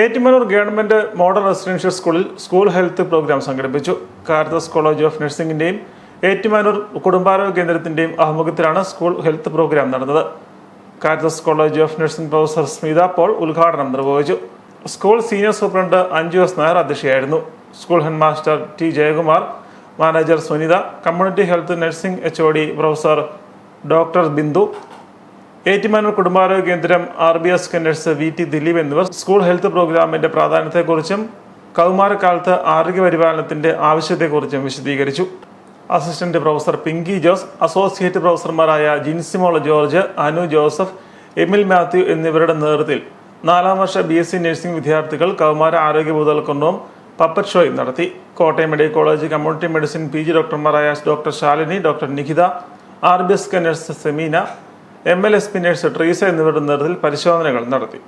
Ettumanoor government model residential സ്കൂളിൽ school health program സംഘടിപ്പിച്ചു. Caritas college of നഴ്സിംഗിന്റെയും ഏറ്റുമാനൂർ കുടുംബാരോഗ്യ കേന്ദ്രത്തിന്റെയും ആഭിമുഖ്യത്തിലാണ് സ്കൂൾ ഹെൽത്ത് പ്രോഗ്രാം നടന്നത്. Caritas college of nursing professor Smitha Paul ഉദ്ഘാടനം നിർവഹിച്ചു. School senior superintendent Anju S Nair അധ്യക്ഷയായിരുന്നു. School head master T Jayakumar manager Sunitha community health nursing H O D professor doctor Bindu Ettumanoor കുടുംബാരോഗ്യ കേന്ദ്രം R B S nurse V T Dileep എന്നിവർ school health പ്രോഗ്രാമിന്റെ പ്രാധാന്യത്തെക്കുറിച്ചും കൗമാരക്കാലത്ത് ആരോഗ്യ പരിപാലനത്തിന്റെ ആവശ്യത്തെക്കുറിച്ചും വിശദീകരിച്ചു. Assistant professor Pinky Jose associate പ്രൊഫസർമാരായ Jincymol George Anu Joseph Emil Mathew എന്നിവരുടെ നേതൃത്വത്തിൽ നാലാം വർഷ ബി എസ് സി നഴ്സിംഗ് വിദ്യാർത്ഥികൾ കൗമാര ആരോഗ്യ ബോധവൽക്കരണവും പപ്പറ്റ് ഷോയും നടത്തി. Kottayam medical college community medicine P G ഡോക്ടർമാരായ doctor Shalini doctor Nikhitha R B S nurse Semeena M L S P Treesa എന്നിവരുടെ നേതൃത്വത്തിൽ പരിശോധനകൾ നടത്തി.